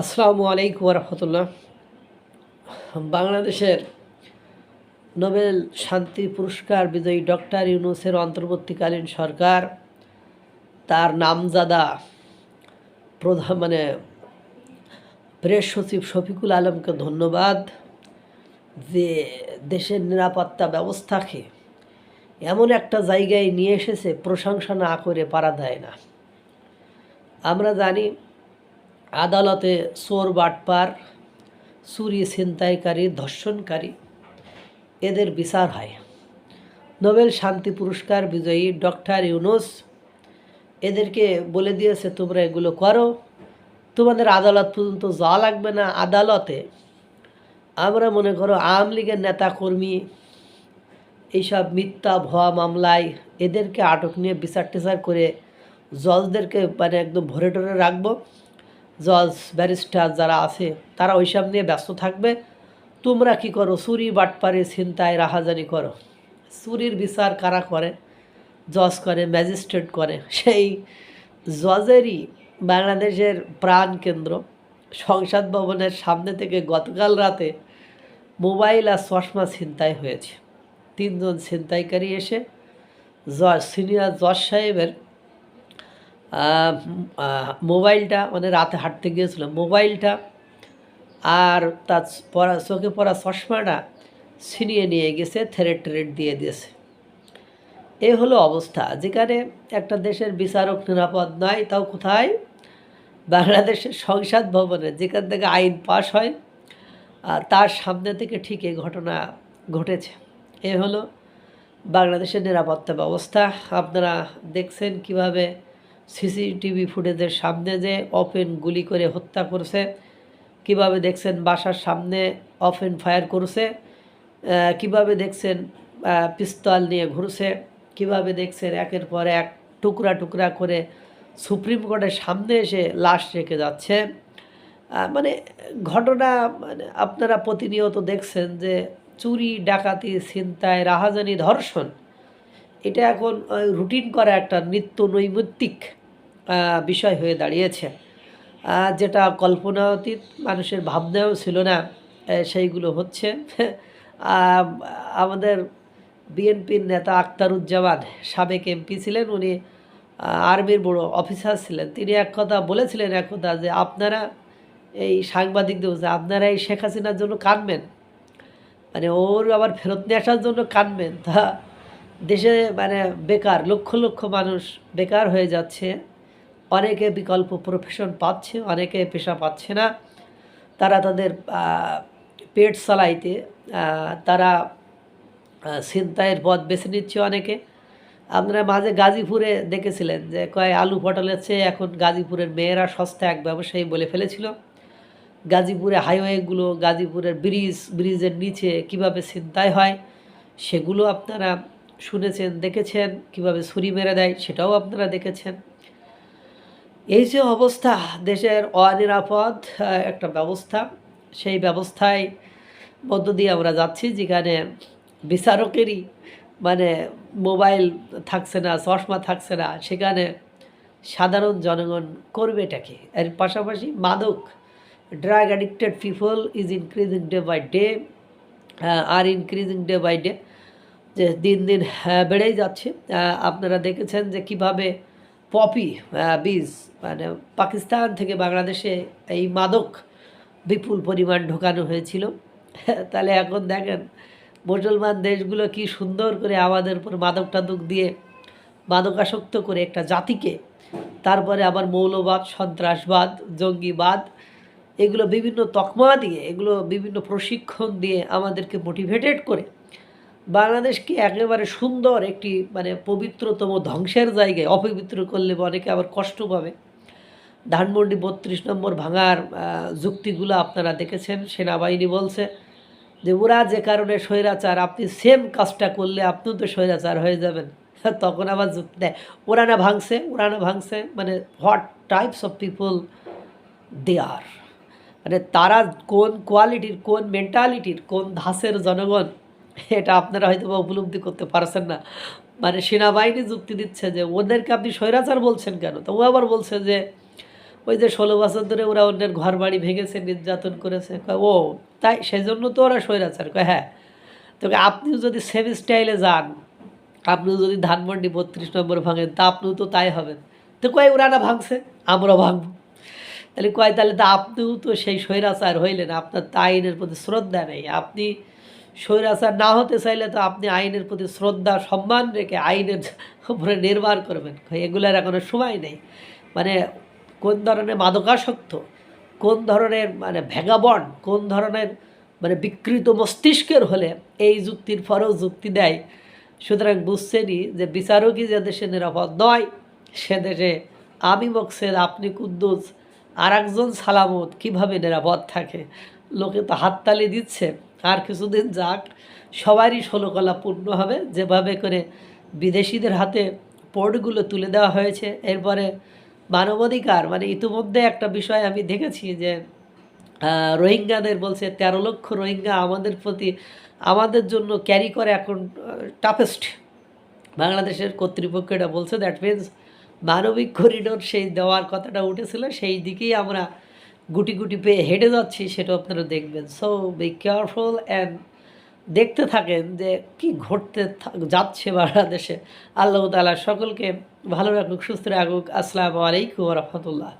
আসসালামু আলাইকুম রহমতুল্লাহ বাংলাদেশের নোবেল শান্তি পুরস্কার বিজয়ী ডক্টর ইউনুসের অন্তর্বর্তীকালীন সরকার, তার নামজাদা প্রধান মানে প্রেস সচিব শফিকুল আলমকে ধন্যবাদ যে দেশের নিরাপত্তা ব্যবস্থাকে এমন একটা জায়গায় নিয়ে এসেছে, প্রশংসা না করে পারা দেয় না। আমরা জানি আদালতে চোর বাটপার, চুরি ছিনতাইকারী, ধর্ষণকারী, এদের বিচার হয়। নোবেল শান্তি পুরস্কার বিজয়ী ডক্টর ইউনুস এদেরকে বলে দিয়েছে, তোমরা এগুলো করো। তোমাদের আদালত পর্যন্ত যাওয়া লাগবে না। আদালতে আমরা মনে করো আওয়ামী লীগের নেতা কর্মী এইসব মিথ্যা, ভুয়া মামলায় এদেরকে আটক নিয়ে বিচার টিচার করে জজদেরকে মানে একদম ভরে টরে রাখব। জজ, ব্যারিস্টার যারা আছে, তারা ওইসব নিয়ে ব্যস্ত থাকবে। তোমরা কি করো? চুরি, বাটপারে ছিনতায় রাহাজানি করো। চুরির বিচার কারা করে? জজ করে, ম্যাজিস্ট্রেট করে। সেই জজেরই বাংলাদেশের প্রাণ কেন্দ্র। সংসদ ভবনের সামনে থেকে গতকাল রাতে মোবাইল আর চশমা ছিনতাই হয়েছে। তিনজন ছিনতাইকারী এসে জজ, সিনিয়র জজ সাহেবের মোবাইলটা মানে রাতে হাঁটতে গিয়েছিল মোবাইলটা আর তার পরা, চোখে পরা চশমাটা ছিনিয়ে নিয়ে গেছে থ্রেট ট্রেট দিয়ে দিয়েছে। এ হলো অবস্থা। যেখানে একটা দেশের বিচারক নিরাপদ নয় তাও কোথায়? বাংলাদেশের সংসদ ভবনে, যেখান থেকে আইন পাশ হয় তার সামনে থেকে ঠিক এই ঘটনা ঘটেছে। এ হলো বাংলাদেশের নিরাপত্তা ব্যবস্থা। আপনারা দেখছেন কীভাবে সিসিটিভি ফুটেজের সামনে যে ওপেন গুলি করে হত্যা করছে, কীভাবে দেখছেন বাসার সামনে ওপেন ফায়ার করছে কীভাবে দেখছেন পিস্তল নিয়ে ঘুরছে, কীভাবে দেখছেন একের পর এক টুকরা টুকরা করে সুপ্রিম কোর্টের সামনে এসে লাশ রেখে যাচ্ছে। মানে ঘটনা মানে আপনারা প্রতিনিয়ত দেখছেন যে চুরি, ডাকাতি, ছিনতাই, রাহাজানি, ধর্ষণ, এটা এখন রুটিন করা একটা নিত্য নৈমিত্তিক। বিষয় হয়ে দাঁড়িয়েছে। যেটা কল্পনা অতীত মানুষের ভাবনাও ছিল না সেইগুলো হচ্ছে। আমাদের বিএনপির নেতা আখতারুজ্জামান সাবেক এমপি ছিলেন উনি আর্মির বড় অফিসার ছিলেন। তিনি এক কথা বলেছিলেন এক কথা যে আপনারা এই সাংবাদিকদের বলছে, আপনারা এই শেখ হাসিনার জন্য কাঁদবেন মানে ওর আবার ফেরত নিয়ে আসার জন্য কাঁদবেন তা দেশে মানে বেকার লক্ষ লক্ষ মানুষ বেকার হয়ে যাচ্ছে। অনেকে বিকল্প প্রফেশন পাচ্ছে, অনেকে পেশা পাচ্ছে না। তারা তাদের পেট চালাইতে তারা ছিনতাইয়ের পথ বেছে নিচ্ছে অনেকে। আপনারা মাঝে গাজীপুরে দেখেছিলেন যে, কয় আলু পটলের চেয়ে এখন গাজীপুরের মেয়েরা সস্তা এক ব্যবসায়ী বলে ফেলেছিল। গাজীপুরে হাইওয়েগুলো, গাজীপুরের ব্রিজ, ব্রিজের নিচে কীভাবে ছিনতাই হয়, সেগুলো আপনারা শুনেছেন, দেখেছেন, কীভাবে ছুরি মেরে দেয়, সেটাও আপনারা দেখেছেন। এই যে অবস্থা, দেশের অনিরাপদ একটা ব্যবস্থা। সেই ব্যবস্থায় মধ্য দিয়ে আমরা যাচ্ছি, যেখানে বিচারকেরই মানে মোবাইল থাকছে না, চশমা থাকছে না, সেখানে সাধারণ জনগণ করবেটাকে এর পাশাপাশি মাদক drug addicted people is increasing day by day R increasing day by day যে দিন দিন বেড়েই যাচ্ছে। আপনারা দেখেছেন যে কীভাবে পপি বীজ মানে পাকিস্তান থেকে বাংলাদেশে এই মাদক বিপুল পরিমাণ ঢোকানো হয়েছিল। তাহলে এখন দেখেন, মুসলমান দেশগুলো কি সুন্দর করে আমাদের উপর মাদক টাদক দিয়ে মাদকাসক্ত করে একটা জাতিকে, তারপরে আবার মৌলবাদ, সন্ত্রাসবাদ, জঙ্গিবাদ, এগুলো বিভিন্ন তকমা দিয়ে, এগুলো বিভিন্ন প্রশিক্ষণ দিয়ে আমাদেরকে মোটিভেটেড করে বাংলাদেশকে একেবারে সুন্দর একটি মানে পবিত্রতম ধ্বংসের জায়গায়? অপবিত্র করলে অনেকে আবার কষ্ট পাবে। ধানমন্ডি বত্রিশ নম্বর ভাঙার যুক্তিগুলো আপনারা দেখেছেন, সেনাবাহিনী বলছে যে ওরা যে কারণে স্বৈরাচার, আপনি সেম কাজটা করলে আপনিও তো স্বৈরাচার হয়ে যাবেন। তখন আবার যুক্তি দেয়, ওরা না ভাঙছে, ওরা না ভাঙছে মানে what types of people they are মানে তারা কোন কোয়ালিটির কোন মেন্টালিটির কোন ধাসের জনগণ? এটা আপনারা হয়তো বা উপলব্ধি করতে পারছেন না। মানে সেনাবাহিনী যুক্তি দিচ্ছে যে, ওদেরকে আপনি স্বৈরাচার বলছেন কেন? তো ও আবার বলছে যে, ওই যে ষোলো বছর ধরে ওরা অন্যের ঘর বাড়ি ভেঙেছে, নির্যাতন করেছে। ও, তাই সেই জন্য তো ওরা স্বৈরাচার? কয় হ্যাঁ। তোকে আপনিও যদি সেম স্টাইলে যান, আপনিও যদি ধানমন্ডি বত্রিশ নম্বর ভাঙেন, তা আপনিও তো তাই হবেন। তো কয়, ওরা না ভাঙছে, আমরাও ভাঙবো। তাহলে কয়, তাহলে তো আপনিও তো সেই স্বৈরাচার হইলেন, আপনার তো আইনের প্রতি শ্রদ্ধা নেই। আপনি স্বৈরাচার না হতে চাইলে তো আপনি আইনের প্রতি শ্রদ্ধা, সম্মান রেখে আইনের উপরে নির্ভর করবেন। এগুলার এখনও সময় নেই। মানে কোন ধরনের মাদকাসক্ত, কোন ধরনের মানে ভেগাবন, কোন ধরনের মানে বিকৃত মস্তিষ্কের হলে এই যুক্তির পরেও যুক্তি দেয়। সুতরাং বুঝছেনই যে বিচারকই যে দেশে নিরাপদ নয়, সে দেশে আমি মকসেদ, আপনি কুদ্দুস আর একজন সালামত কীভাবে নিরাপদ থাকে? লোকে তো হাততালি দিচ্ছে। আর কিছুদিন যাক, সবারই ষোলকলা পূর্ণ হবে। যেভাবে করে বিদেশিদের হাতে পোর্টগুলো তুলে দেওয়া হয়েছে, এরপরে মানবাধিকার মানে ইতিমধ্যে একটা বিষয় আমি দেখেছি যে রোহিঙ্গাদের বলছে তেরো লক্ষ রোহিঙ্গা আমাদের প্রতি, আমাদের জন্য ক্যারি করে এখন টাফেস্ট বাংলাদেশের কর্তৃপক্ষ এটা বলছে দ্যাট মিনস মানবিক করিডোর সেই দেওয়ার কথাটা উঠেছিল, সেই দিকেই আমরা গুটি গুটি পেয়ে হেঁটে যাচ্ছি, সেটা আপনারা দেখবেন। সো বি কেয়ারফুল অ্যান্ড দেখতে থাকেন যে কি ঘটতে যাচ্ছে বাংলাদেশে। আল্লাহ তালা সকলকে ভালো রাখুক, সুস্থ রাখুক। আসসালামু আলাইকুম রহমতুল্লাহ।